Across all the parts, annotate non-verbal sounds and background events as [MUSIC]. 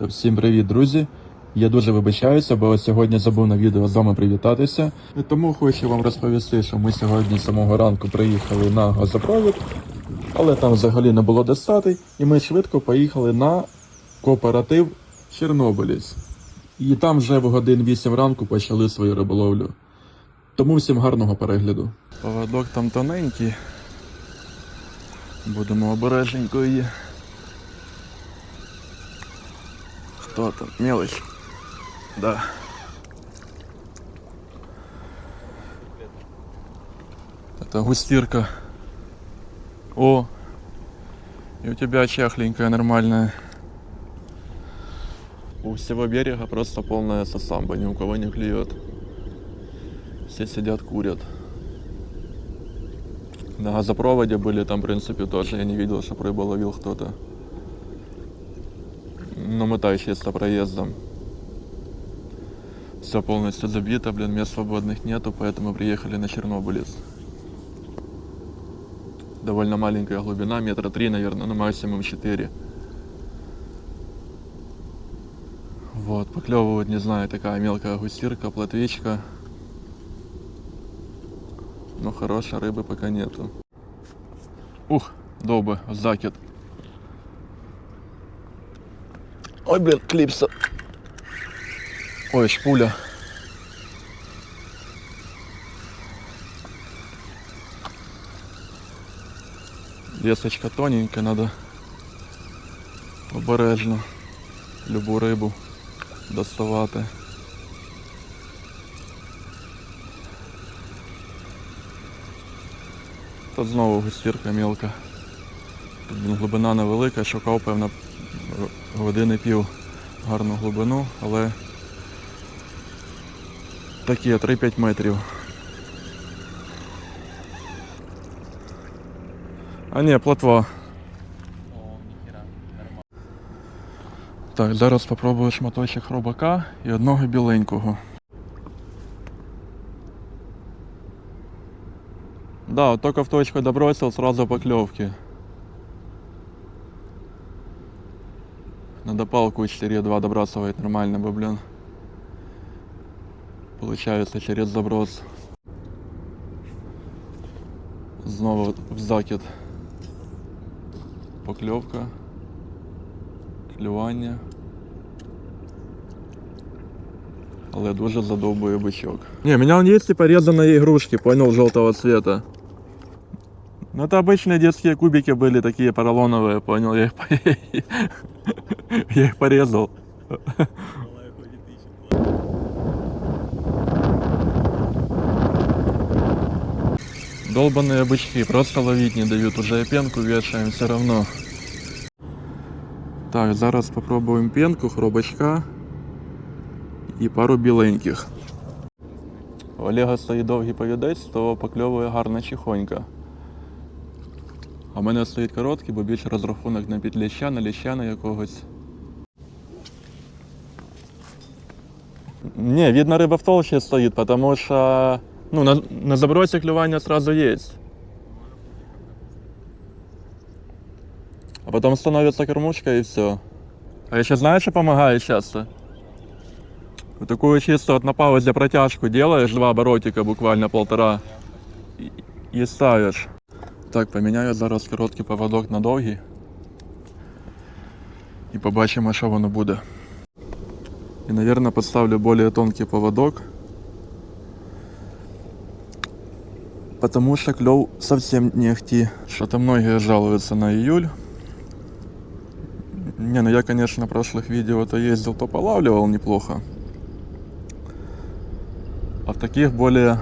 Всім привіт, друзі! Я дуже вибачаюся, бо сьогодні забув на відео з вами привітатися. Тому хочу вам розповісти, що ми сьогодні з самого ранку приїхали на газопровід, але там взагалі не було десати. і ми швидко поїхали на кооператив Чорнобилець. І там вже в годин 8 ранку почали свою риболовлю. Тому всім гарного перегляду. Поводок там тоненький. Будемо обережненько її. Кто там? Мелочь. Да. Это густирка. О! И у тебя чахленькая, нормальная. У всего берега просто полная сосамба, ни у кого не клюет. Все сидят, курят. На газопроводе были там, в принципе, тоже. Я не видел, что рыбу ловил кто-то. Но мы так чисто проездом. Все полностью забито, блин, мест свободных нету, поэтому приехали на Чернобылец. Довольно маленькая глубина, метра три, наверное, на максимум четыре. Вот, поклевывают, не знаю, такая мелкая гусирка, плотвичка. Но хорошей рыбы пока нету. Ух, добы, закид. Ой, блин, клипса. Ой, шпуля. Лесочка тоненькая, надо обережно любу рибу доставати. Тут знову густірка мілка. Тут глибина невелика, шукав, певно, години пів гарну глибину, але такі 3-5 метрів. А ні, плотва. Так, зараз спробую шматочок хробака і одного біленького. Да, вот только в точку добросил, сразу поклевки. Надо палку 4,2 добрасывать нормально бы, блин. Получается через заброс. Снова в закид. Поклевка. Клювання. Але дуже задовбує бичок. Не, у меня он есть типа резаные игрушки, понял, желтого цвета. Ну это обычные детские кубики были такие поролоновые, понял, я их, по- [LAUGHS] я их порезал. Долбаные бычки, просто ловить не дают, уже и пенку вешаем все равно. Так, зараз попробуємо пенку, хробачка і пару біленьких. У Олега стоїть довгий повідець, то покльовує гарна чихонька. А в мене стоїть короткий, бо більше розрахунок на підляща, на ліща на якогось. Не, видно, риба в толще стоїть, тому що ну, на, на забросі клювання сразу є. А потом становится кормушка и все. А еще знаешь, что помогает часто? Вот такую чисто вот на паузе протяжку делаешь, два оборотика, буквально полтора, и, и ставишь. Так, поміняю зараз короткий поводок на довгий. І побачимо, що воно буде. І, наверное, поставлю более тонкий поводок. Потому что клев совсем не ахти. Что-то многие жалуются на июль. Не, ну я, конечно, на прошлых видео то ездил, то полавливал неплохо. А в таких более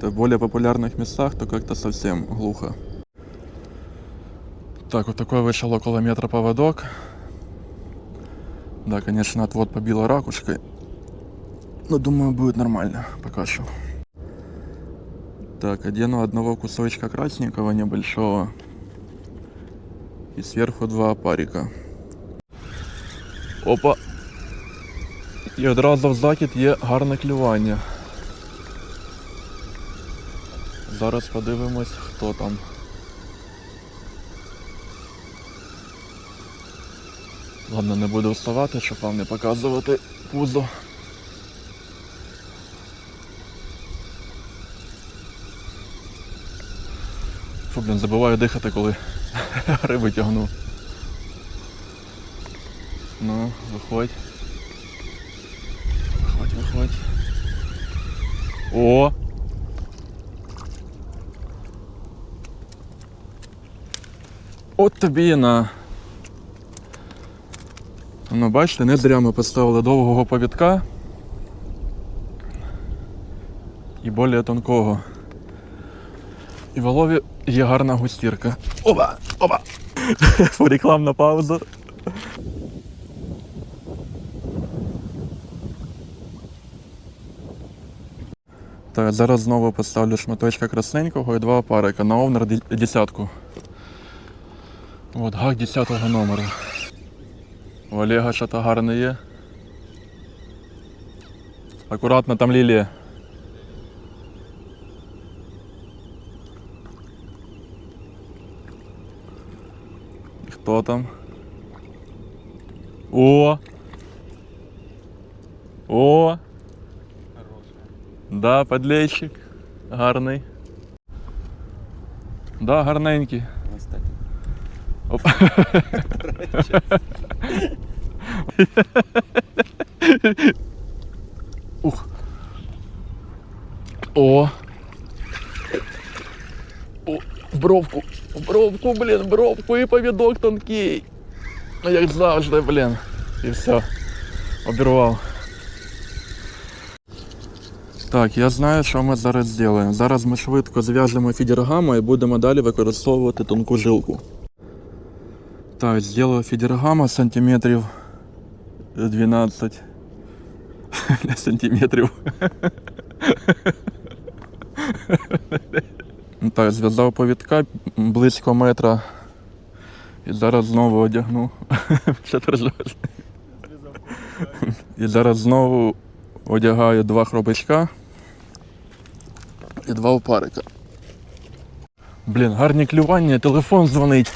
это в более популярных местах, то как-то совсем глухо. Так, вот такой вышел около метра поводок. Да, конечно, отвод побила ракушкой. Но думаю, будет нормально пока что. Так, одену одного кусочка красненького небольшого. І зверху два опарика. Опа. І одразу в закид є гарне клювання. Зараз подивимось, хто там. Ладно, не буду вставати, щоб вам не показувати пузо. Фу, блін, забуваю дихати, коли [LAUGHS] риби тягну. Ну, виходь. Виходь, виходь. О! От тобі на. Ну, бачите, не зря ми поставили довгого повідка і більш тонкого. І в олові є гарна густірка. Оба! Фу, [LAUGHS] Рекламна пауза. Так, зараз знову поставлю шматочка красненького і два опарика на овнер десятку. От, гак 10 номеру. У Олега що то гарне є. Акуратно там лілія. Хто там? О! О! Да, подлещик. Гарний. Да, гарненький. Оп. Ух. О. О, в бровку. Бровку, блін, в бровку і повідок тонкий. Ну як завжди, блін. І все. Обірвав. Так, я знаю, що ми зараз зробимо. Зараз ми швидко зв'яжемо фідергаму і будемо далі використовувати тонку жилку. Так, зробив фідергама сантиметрів 12 Бля, [LAUGHS] сантиметрів. Ну Так, зв'язав повідка близько метра. І зараз знову одягну. [LAUGHS] І зараз знову одягаю два хробачка і два опарика. Блін, гарні клювання, телефон дзвонить.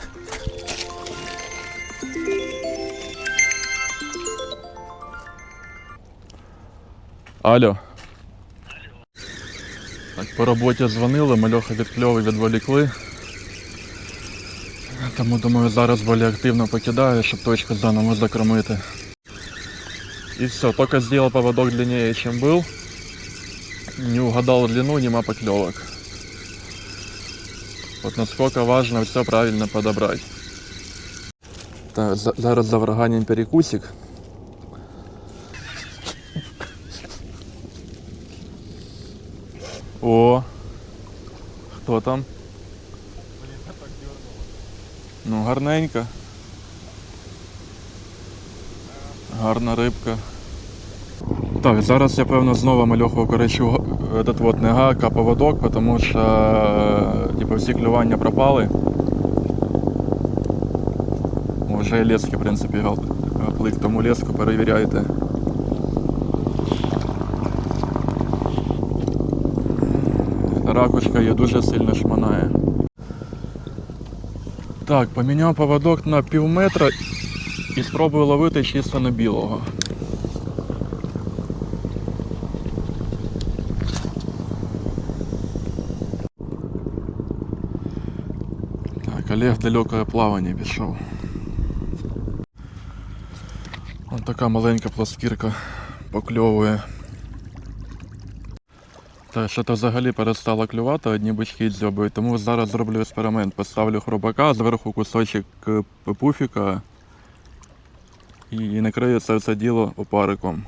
Алло. Так, по роботі дзвонили, мальоха від кльови відволікли. Тому думаю, зараз більш активно покидаю, щоб точку заново закромити. И все, только сделал поводок длиннее, чем был. Не угадал длину, нема поклевок. Вот насколько важно все правильно подобрать. Так, за- зараз завраганим перекусик. О, хто там? Ну, гарненько. Гарна рибка. Так, зараз я певно знову мальоху окоречу этот вот не гак, а поводок, тому що е, типу, всі клювання пропали. О, Вже і в принципі, плик, тому леску перевіряйте. Ракушка є дуже сильно шманає. Так, поміняв поводок на пів метра і спробую ловити чисто на білого. Так, Олег в далекое плавання пішов. Ось така маленька плоскірка покльовує. Та що то взагалі перестало клювати, одні бички дзьобують, тому зараз зроблю експеримент. Поставлю хробака, зверху кусочок е, пуфіка і накрию це все діло опариком.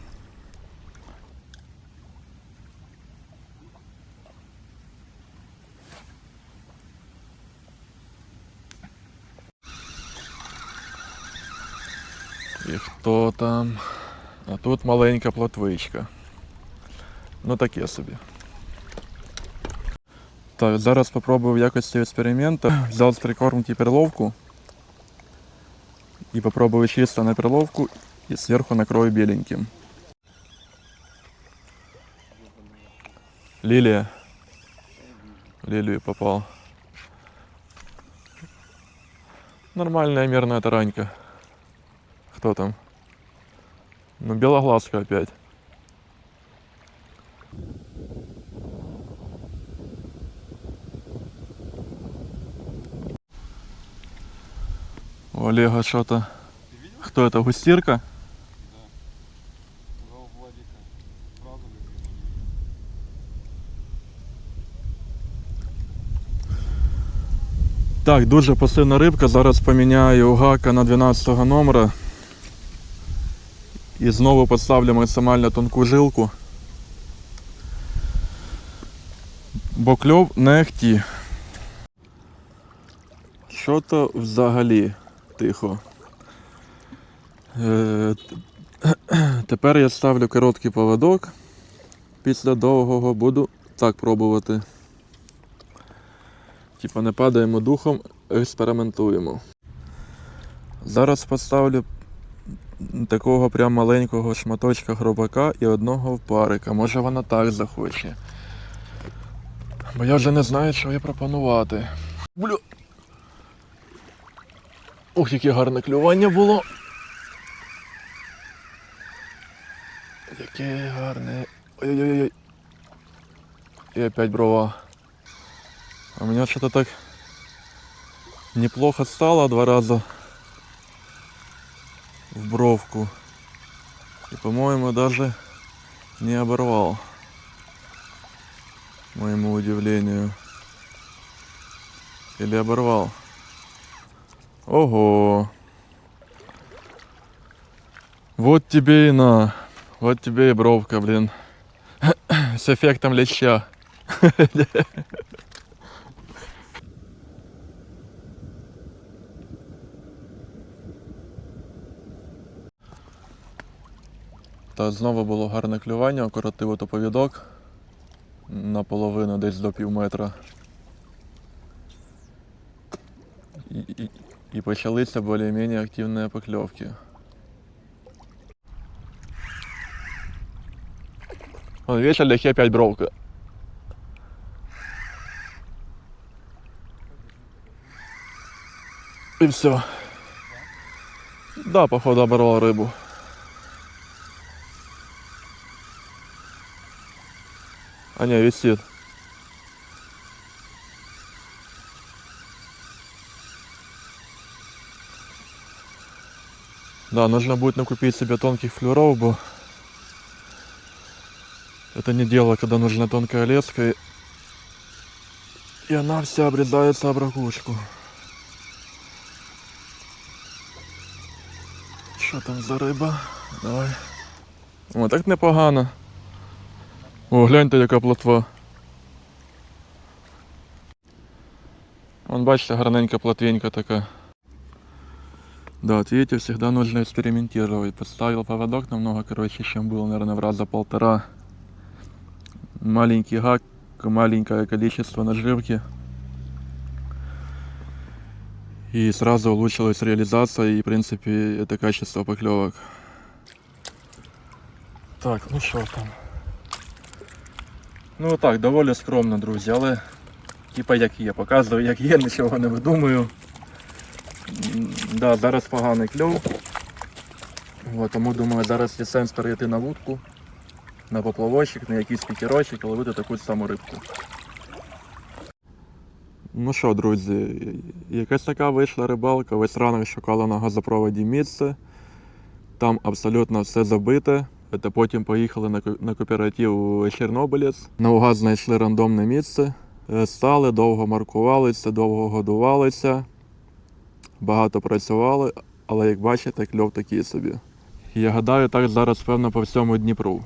І хто там? А тут маленька плотвичка. Ну таке собі. Так, зараз спробую в якості експерименту. Взяв з прикормки перловку. И попробую чисто на перловку и сверху накрою беленьким. Лилия. Лилию попал. Нормальная мерная таранька. Кто там? Ну, белоглазка опять. Олега что-то... Кто это, густирка? Так, дуже пасивна рибка. Зараз поміняю гака на 12 номера. І знову поставлю максимально тонку жилку. Бо кльов не хті. Що то взагалі тихо. Е, тепер я ставлю короткий поводок. Після довгого буду так пробувати. Типа не падаємо духом, експериментуємо. Зараз поставлю такого прям маленького шматочка хробака і одного впарика. Може вона так захоче. Бо я вже не знаю, що їй пропонувати. Бля. Ох, яке гарне клювання було. Яке гарне. Ой-ой-ой. І опять брова. А у меня что-то так неплохо стало два раза в бровку. И, по-моему, даже не оборвал. Моему удивлению. Или оборвал. Ого. Вот тебе и на. Вот тебе и бровка, блин. С эффектом леща. Та знову було гарне клювання, окоротив ото повідок наполовину десь до пів метра. і, і почалися більш-менш активні покльовки. Вон, видишь, Олег, опять бровка. И все. Да, походу оборвал рыбу. А не, висит. Да, нужно будет накупить себе тонких флюров, бо это не дело, когда нужна тонкая леска, и, и она вся обрезается об ракушку. Що там за риба? Давай. О, так непогано. О, гляньте, яка плотва. Вон, бачите, гарненька плотвенька така. Да, вот видите, всегда нужно экспериментировать. Поставил поводок намного короче, чем был, наверное, в раза полтора. Маленький гак, маленькое количество наживки. И сразу улучшилась реализация и, в принципе, это качество поклевок. Так, ну що там? Ну так, доволі скромно, друзі, але типа як є. Показую, як є, [LAUGHS] нічого не видумую. Да, зараз поганий кльов. От, тому думаю, зараз є сенс перейти на вудку, на поплавочок, на якийсь пікерочок і ловити таку саму рибку. Ну що, друзі, якась така вийшла рибалка. Весь ранок шукала на газопроводі місце. Там абсолютно все забите. Та потім поїхали на, кооператив Чорнобилець. Наугад знайшли рандомне місце. Е, Стали, довго маркувалися, довго годувалися, багато працювали, але як бачите, кльов такий собі. Я гадаю, так зараз певно по всьому Дніпру.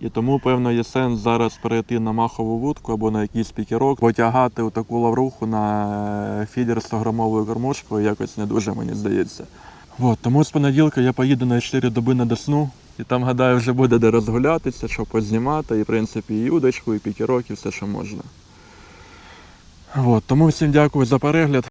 І тому, певно, є сенс зараз перейти на махову вудку або на якийсь пікерок, потягати у таку лавруху на е, фідер 100 грамовою кормушкою якось не дуже, мені здається. От, тому з понеділка я поїду на 4 доби на Десну. І там, гадаю, вже буде де розгулятися, що познімати, і в принципі і удочку, і пікерок, і все, що можна. От, тому всім дякую за перегляд.